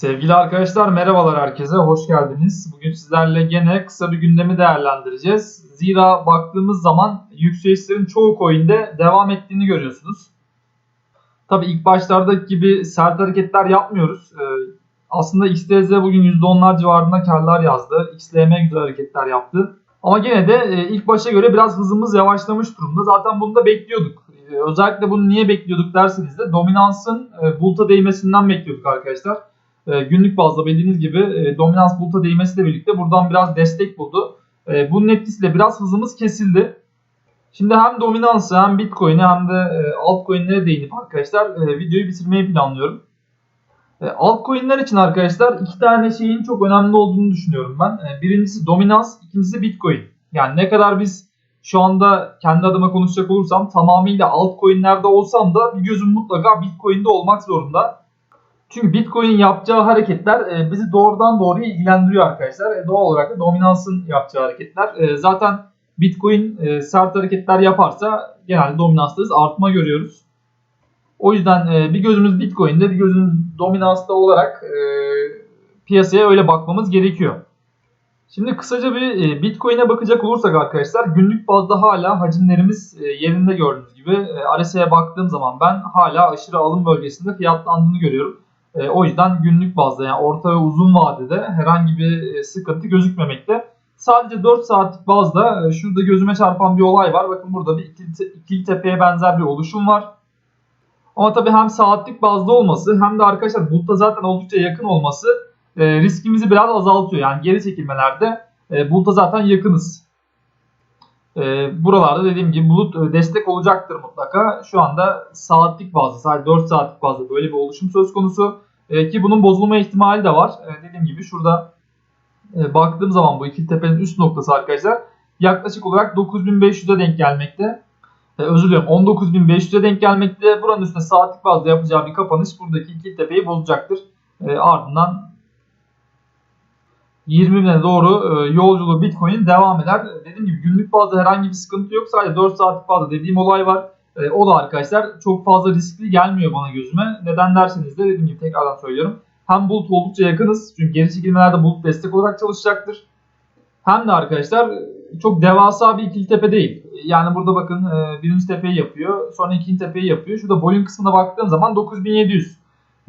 Sevgili arkadaşlar merhabalar herkese, hoş geldiniz. Bugün sizlerle gene kısa bir gündemi değerlendireceğiz. Zira baktığımız zaman yükselişlerin çoğu coin'de devam ettiğini görüyorsunuz. Tabi ilk başlardaki gibi sert hareketler yapmıyoruz. Ee, aslında XTZ bugün %10'lar civarında karlar yazdı. XLM güzel hareketler yaptı. Ama gene de e, ilk başa göre biraz hızımız yavaşlamış durumda. Zaten bunu da bekliyorduk. Ee, özellikle bunu niye bekliyorduk derseniz de dominansın e, buluta değmesinden bekliyorduk arkadaşlar. E, günlük bazda bildiğiniz gibi e, dominans buluta değmesiyle birlikte buradan biraz destek buldu. E, bunun etkisiyle biraz hızımız kesildi. Şimdi hem dominansı hem bitcoin'e hem de e, altcoin'lere değinip arkadaşlar e, videoyu bitirmeyi planlıyorum. E, altcoin'ler için arkadaşlar iki tane şeyin çok önemli olduğunu düşünüyorum ben. E, birincisi dominans, ikincisi bitcoin. Yani ne kadar biz şu anda kendi adıma konuşacak olursam tamamıyla altcoin'lerde olsam da bir gözüm mutlaka bitcoin'de olmak zorunda. Çünkü Bitcoin'in yapacağı hareketler e, bizi doğrudan doğruya ilgilendiriyor arkadaşlar. E, doğal olarak da dominansın yapacağı hareketler. E, zaten Bitcoin sert hareketler yaparsa genelde dominansta biz artma görüyoruz. O yüzden bir gözümüz Bitcoin'de bir gözümüz dominansta olarak piyasaya öyle bakmamız gerekiyor. Şimdi kısaca bir Bitcoin'e bakacak olursak arkadaşlar günlük bazda hala hacimlerimiz yerinde gördüğünüz gibi. RSI'ye baktığım zaman ben hala aşırı alım bölgesinde fiyatlandığını görüyorum. E, o yüzden günlük bazda yani orta ve uzun vadede herhangi bir e, sıkıntı gözükmemekte. Sadece 4 saatlik bazda e, şurada gözüme çarpan bir olay var. Bakın burada bir ikili, te- ikili tepeye benzer bir oluşum var. Ama tabii hem saatlik bazda olması hem de arkadaşlar bulutta zaten oldukça yakın olması e, riskimizi biraz azaltıyor. Yani geri çekilmelerde e, buluta zaten yakınız. E, buralarda dediğim gibi bulut e, destek olacaktır mutlaka. Şu anda saatlik bazda sadece 4 saatlik bazda böyle bir oluşum söz konusu. E, ki bunun bozulma ihtimali de var. E, dediğim gibi şurada e, baktığım zaman bu ikili tepenin üst noktası arkadaşlar yaklaşık olarak 9500'e denk gelmekte. E, özür diliyorum 19500'e denk gelmekte. Buranın üstüne saatlik bazda yapacağı bir kapanış buradaki ikili tepeyi bozacaktır. E, ardından 20 bine doğru e, yolculuğu Bitcoin devam eder. Dediğim gibi günlük bazda herhangi bir sıkıntı yok. Sadece 4 saatlik bazda dediğim olay var. E, o da arkadaşlar çok fazla riskli gelmiyor bana gözüme. Neden derseniz de dediğim gibi tekrardan söylüyorum. Hem bulut oldukça yakınız. Çünkü geri çekilmelerde bulut destek olarak çalışacaktır. Hem de arkadaşlar çok devasa bir ikili tepe değil. Yani burada bakın e, birinci tepeyi yapıyor. Sonra ikinci tepeyi yapıyor. Şurada boyun kısmına baktığım zaman 9700.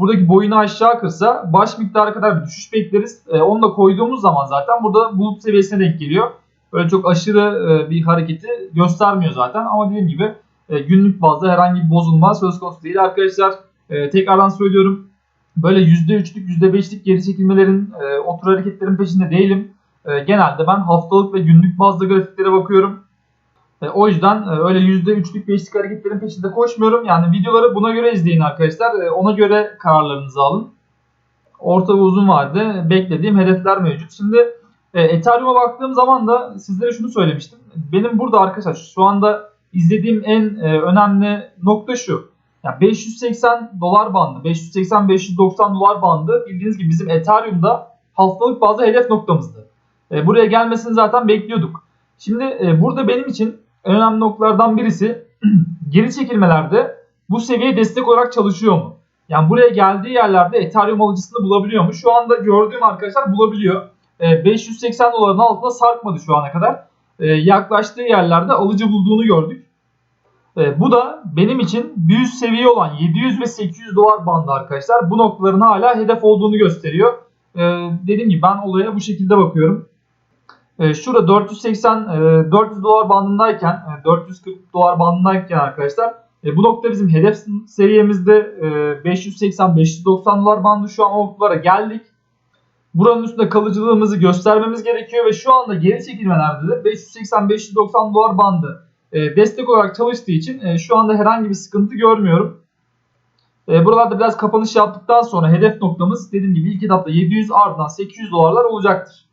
Buradaki boyunu aşağı kırsa baş miktarı kadar bir düşüş bekleriz. E, onu da koyduğumuz zaman zaten burada bulut seviyesine denk geliyor. Böyle çok aşırı e, bir hareketi göstermiyor zaten. Ama dediğim gibi e, günlük bazda herhangi bir bozulma söz konusu değil arkadaşlar. E, tekrardan söylüyorum. Böyle %3'lük %5'lik geri çekilmelerin, e, otur hareketlerin peşinde değilim. E, genelde ben haftalık ve günlük bazda grafiklere bakıyorum. E, o yüzden e, öyle %3'lük 5'lik hareketlerin peşinde koşmuyorum. Yani videoları buna göre izleyin arkadaşlar. E, ona göre kararlarınızı alın. Orta ve uzun vadede beklediğim hedefler mevcut. Şimdi e, Ethereum'a baktığım zaman da sizlere şunu söylemiştim. Benim burada arkadaşlar şu anda izlediğim en e, önemli nokta şu. Yani 580 dolar bandı, 580-590 dolar bandı bildiğiniz gibi bizim Ethereum'da haftalık bazda hedef noktamızdı. E, buraya gelmesini zaten bekliyorduk. Şimdi e, burada benim için önemli noktalardan birisi geri çekilmelerde bu seviye destek olarak çalışıyor mu? Yani buraya geldiği yerlerde Ethereum alıcısını bulabiliyor mu? Şu anda gördüğüm arkadaşlar bulabiliyor. E, 580 doların altına sarkmadı şu ana kadar. E, yaklaştığı yerlerde alıcı bulduğunu gördük. E, bu da benim için bir üst seviye olan 700 ve 800 dolar bandı arkadaşlar. Bu noktaların hala hedef olduğunu gösteriyor. E, dediğim gibi ben olaya bu şekilde bakıyorum. E, şurada 480 e, 400 dolar bandındayken e, 440 dolar bandındayken arkadaşlar e, bu nokta bizim hedef seviyemizde e, 580-590 dolar bandı şu an noktalara geldik. Buranın üstünde kalıcılığımızı göstermemiz gerekiyor ve şu anda geri çekilmelerde de 580-590 dolar bandı e, destek olarak çalıştığı için e, şu anda herhangi bir sıkıntı görmüyorum. E, buralarda biraz kapanış yaptıktan sonra hedef noktamız dediğim gibi ilk etapta 700 ardından 800 dolarlar olacaktır.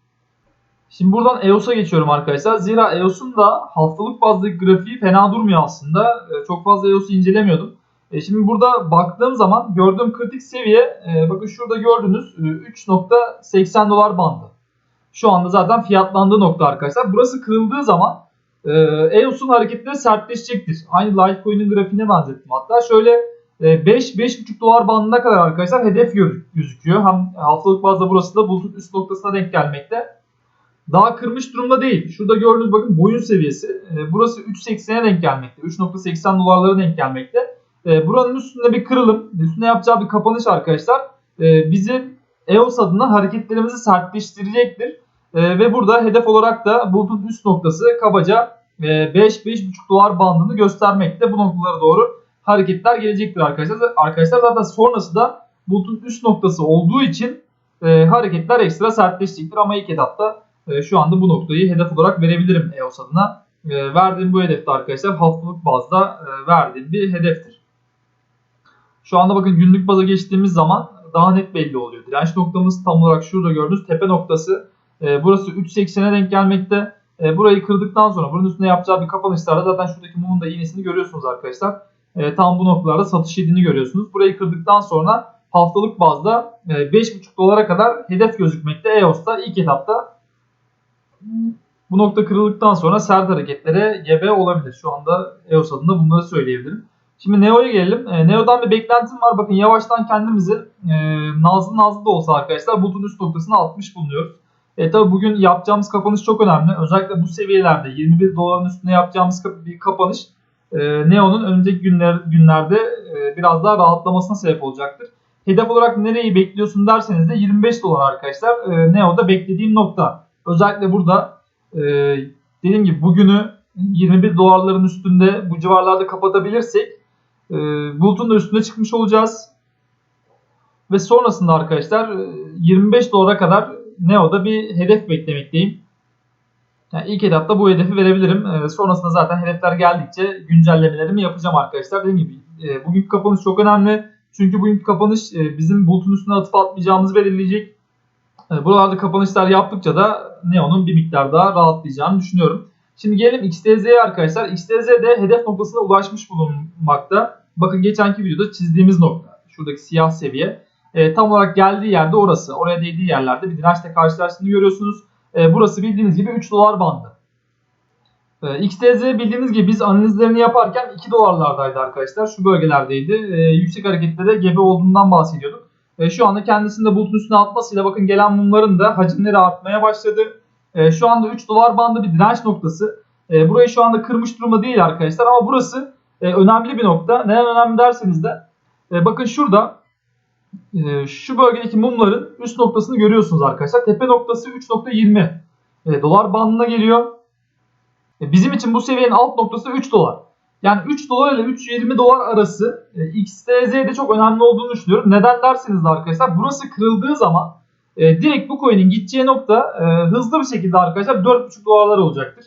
Şimdi buradan EOS'a geçiyorum arkadaşlar. Zira EOS'un da haftalık bazdaki grafiği fena durmuyor aslında. E, çok fazla EOS'u incelemiyordum. E, şimdi burada baktığım zaman gördüğüm kritik seviye e, bakın şurada gördüğünüz e, 3.80 dolar bandı. Şu anda zaten fiyatlandığı nokta arkadaşlar. Burası kırıldığı zaman e, EOS'un hareketleri sertleşecektir. Aynı Litecoin'in grafiğine benzettim hatta. Şöyle 5-5,5 dolar bandına kadar arkadaşlar hedef gözüküyor. Hem haftalık bazda burası da bulutun üst noktasına denk gelmekte. Daha kırmış durumda değil. Şurada gördüğünüz bakın boyun seviyesi. Burası 3.80'e denk gelmekte. 3.80 dolarlara denk gelmekte. Buranın üstünde bir kırılım. Üstünde yapacağı bir kapanış arkadaşlar. Bizim EOS adına hareketlerimizi sertleştirecektir. Ve burada hedef olarak da bulutun üst noktası kabaca 5-5,5 dolar bandını göstermekte. Bu noktalara doğru hareketler gelecektir arkadaşlar. Arkadaşlar zaten sonrası da bulutun üst noktası olduğu için e, hareketler ekstra sertleşecektir. Ama ilk etapta e, şu anda bu noktayı hedef olarak verebilirim EOS adına. E, verdiğim bu hedefte arkadaşlar haftalık bazda e, verdiğim bir hedeftir. Şu anda bakın günlük baza geçtiğimiz zaman daha net belli oluyor. Direnç noktamız tam olarak şurada gördüğünüz tepe noktası. E, burası 3.80'e denk gelmekte. Burayı kırdıktan sonra bunun üstüne yapacağı bir kapanışlarda zaten şuradaki mumun da iğnesini görüyorsunuz arkadaşlar. Tam bu noktalarda satış yediğini görüyorsunuz. Burayı kırdıktan sonra haftalık bazda e, 5.5 dolara kadar hedef gözükmekte EOS'ta ilk etapta. Bu nokta kırıldıktan sonra sert hareketlere gebe olabilir. Şu anda EOS adında bunları söyleyebilirim. Şimdi Neo'ya gelelim. E, Neo'dan bir beklentim var. Bakın yavaştan kendimizi e, nazlı nazlı da olsa arkadaşlar bulutun üst noktasına atmış bulunuyoruz. E tabi bugün yapacağımız kapanış çok önemli. Özellikle bu seviyelerde 21 doların üstünde yapacağımız bir kapanış e, Neo'nun önümüzdeki günler, günlerde e, biraz daha rahatlamasına sebep olacaktır. Hedef olarak nereyi bekliyorsun derseniz de 25 dolar arkadaşlar. E, Neo'da beklediğim nokta. Özellikle burada e, dediğim gibi bugünü 21 dolarların üstünde bu civarlarda kapatabilirsek e, bulutun da üstüne çıkmış olacağız. Ve sonrasında arkadaşlar 25 dolara kadar Neo'da bir hedef beklemekteyim. Yani ilk etapta bu hedefi verebilirim. E, sonrasında zaten hedefler geldikçe güncellemelerimi yapacağım arkadaşlar. Dediğim gibi e, bugünkü kapanış çok önemli. Çünkü bugünkü kapanış e, bizim bulutun üstüne atıp atmayacağımızı belirleyecek. Buralarda kapanışlar yaptıkça da Neo'nun bir miktar daha rahatlayacağını düşünüyorum. Şimdi gelelim XTZ'ye arkadaşlar. XTZ de hedef noktasına ulaşmış bulunmakta. Bakın geçenki videoda çizdiğimiz nokta. Şuradaki siyah seviye. E, tam olarak geldiği yerde orası. Oraya değdiği yerlerde bir dirençle karşılaştığını görüyorsunuz. E, burası bildiğiniz gibi 3 dolar bandı. E, XTZ bildiğiniz gibi biz analizlerini yaparken 2 dolarlardaydı arkadaşlar. Şu bölgelerdeydi. E, yüksek harekette de gebe olduğundan bahsediyorduk. E, şu anda kendisinde bulutun üstüne atmasıyla bakın gelen mumların da hacimleri artmaya başladı. E, şu anda 3 dolar bandı bir direnç noktası. E, burayı şu anda kırmış durumda değil arkadaşlar ama burası e, önemli bir nokta. Neden önemli derseniz de e, bakın şurada e, şu bölgedeki mumların üst noktasını görüyorsunuz arkadaşlar. Tepe noktası 3.20 e, dolar bandına geliyor. E, bizim için bu seviyenin alt noktası 3 dolar. Yani 3 dolar ile 3.20 dolar arası e, XTZ'de çok önemli olduğunu düşünüyorum. Neden derseniz de arkadaşlar burası kırıldığı zaman e, direkt bu coin'in gideceği nokta e, hızlı bir şekilde arkadaşlar 4.5 dolarlar olacaktır.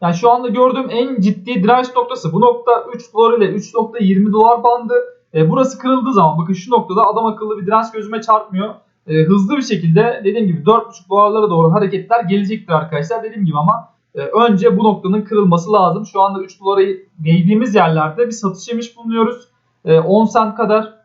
Yani şu anda gördüğüm en ciddi direnç noktası bu nokta 3 dolar ile 3.20 dolar bandı. E, burası kırıldığı zaman bakın şu noktada adam akıllı bir direnç gözüme çarpmıyor. E, hızlı bir şekilde dediğim gibi 4.5 dolarlara doğru hareketler gelecektir arkadaşlar. Dediğim gibi ama e, önce bu noktanın kırılması lazım. Şu anda 3 dolara değdiğimiz yerlerde bir satış yemiş bulunuyoruz. E, 10 sent kadar.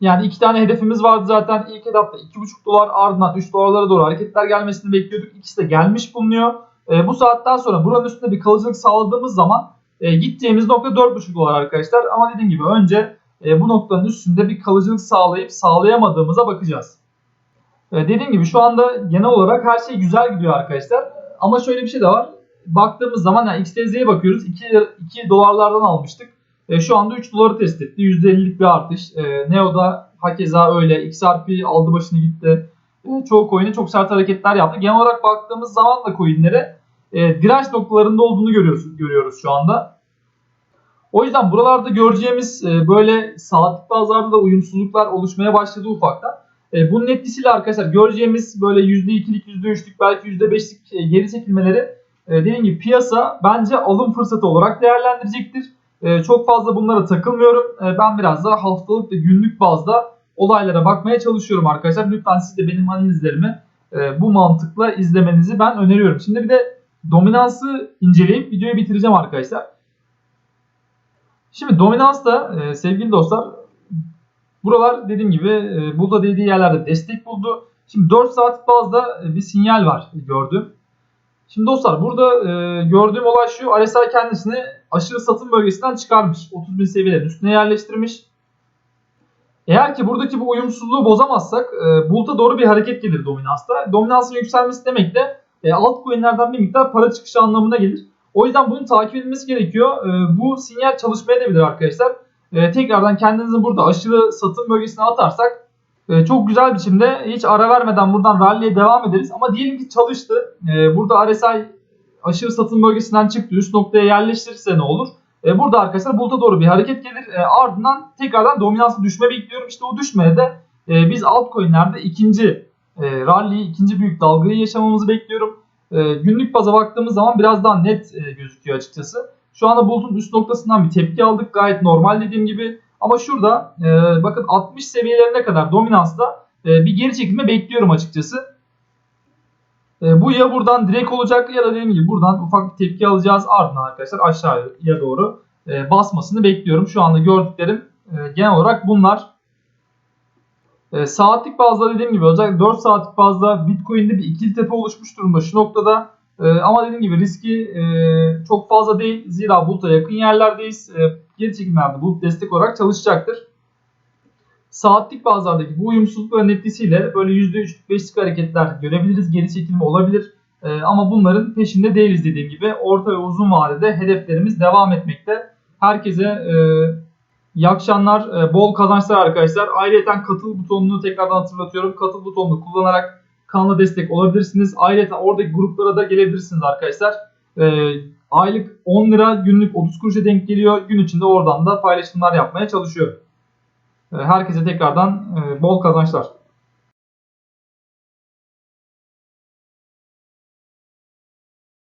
Yani iki tane hedefimiz vardı zaten. İlk etapta 2.5 dolar ardından 3 dolarlara doğru hareketler gelmesini bekliyorduk. İkisi de gelmiş bulunuyor. E, bu saatten sonra buranın üstünde bir kalıcılık sağladığımız zaman e, gideceğimiz nokta 4.5 dolar arkadaşlar. Ama dediğim gibi önce e, bu noktanın üstünde bir kalıcılık sağlayıp sağlayamadığımıza bakacağız. Dediğim gibi şu anda genel olarak her şey güzel gidiyor arkadaşlar. Ama şöyle bir şey de var. Baktığımız zaman yani XTZ'ye bakıyoruz. 2, 2 dolarlardan almıştık. E, şu anda 3 doları test etti. %50'lik bir artış. E, Neo'da hakeza öyle. XRP aldı başını gitti. E, çoğu coin'e çok sert hareketler yaptı. Genel olarak baktığımız zaman da coin'lere e, direnç noktalarında olduğunu görüyoruz, görüyoruz şu anda. O yüzden buralarda göreceğimiz e, böyle saatlik bazlarda da uyumsuzluklar oluşmaya başladı ufaktan. E, bunun etkisiyle arkadaşlar göreceğimiz böyle %2'lik, %3'lük belki %5'lik e, geri çekilmeleri e, dediğim gibi piyasa bence alım fırsatı olarak değerlendirecektir. E, çok fazla bunlara takılmıyorum. E, ben biraz daha haftalık ve günlük bazda olaylara bakmaya çalışıyorum arkadaşlar. Lütfen siz de benim analizlerimi e, bu mantıkla izlemenizi ben öneriyorum. Şimdi bir de dominansı inceleyip videoyu bitireceğim arkadaşlar. Şimdi dominansta e, sevgili dostlar buralar dediğim gibi e, burada dediği yerlerde destek buldu. Şimdi 4 saat bazda e, bir sinyal var gördüm. Şimdi dostlar burada e, gördüğüm olay şu. RSI kendisini aşırı satım bölgesinden çıkarmış. 30 bin seviyelerin üstüne yerleştirmiş. Eğer ki buradaki bu uyumsuzluğu bozamazsak e, doğru bir hareket gelir dominansta. Dominansın yükselmesi demek de e, altcoin'lerden bir miktar para çıkışı anlamına gelir. O yüzden bunun takip edilmesi gerekiyor. E, bu sinyal çalışmaya da bilir arkadaşlar. E, tekrardan kendinizi burada aşırı satım bölgesine atarsak e, çok güzel biçimde hiç ara vermeden buradan rally'e devam ederiz. Ama diyelim ki çalıştı. E, burada RSI aşırı satım bölgesinden çıktı. Üst noktaya yerleştirirse ne olur? E, burada arkadaşlar buluta doğru bir hareket gelir. E, ardından tekrardan dominansı düşme bekliyorum. İşte o düşmeye de e, biz altcoin'lerde ikinci e, rally'yi, ikinci büyük dalgayı yaşamamızı bekliyorum. E, günlük baza baktığımız zaman biraz daha net e, gözüküyor açıkçası. Şu anda bulutun üst noktasından bir tepki aldık. Gayet normal dediğim gibi. Ama şurada e, bakın 60 seviyelerine kadar dominansla e, bir geri çekilme bekliyorum açıkçası. E, bu ya buradan direkt olacak ya da dediğim gibi buradan ufak bir tepki alacağız. Ardından arkadaşlar aşağıya doğru e, basmasını bekliyorum. Şu anda gördüklerim e, genel olarak bunlar. E, saatlik bazda dediğim gibi özellikle 4 saatlik bazda Bitcoin'de bir ikili tepe oluşmuş durumda şu noktada. E, ama dediğim gibi riski e, çok fazla değil. Zira buluta yakın yerlerdeyiz. E, geri çekimlerde bulut destek olarak çalışacaktır. Saatlik bazlardaki bu uyumsuzlukların etkisiyle böyle %3'lük 5'lik hareketler görebiliriz. Geri çekilme olabilir. E, ama bunların peşinde değiliz dediğim gibi. Orta ve uzun vadede hedeflerimiz devam etmekte. Herkese e, iyi akşamlar, e, bol kazançlar arkadaşlar. Ayrıca katıl butonunu tekrardan hatırlatıyorum. Katıl butonunu kullanarak kanala destek olabilirsiniz. Ayrıca oradaki gruplara da gelebilirsiniz arkadaşlar. E, aylık 10 lira, günlük 30 kuruşa denk geliyor. Gün içinde oradan da paylaşımlar yapmaya çalışıyorum. E, herkese tekrardan e, bol kazançlar.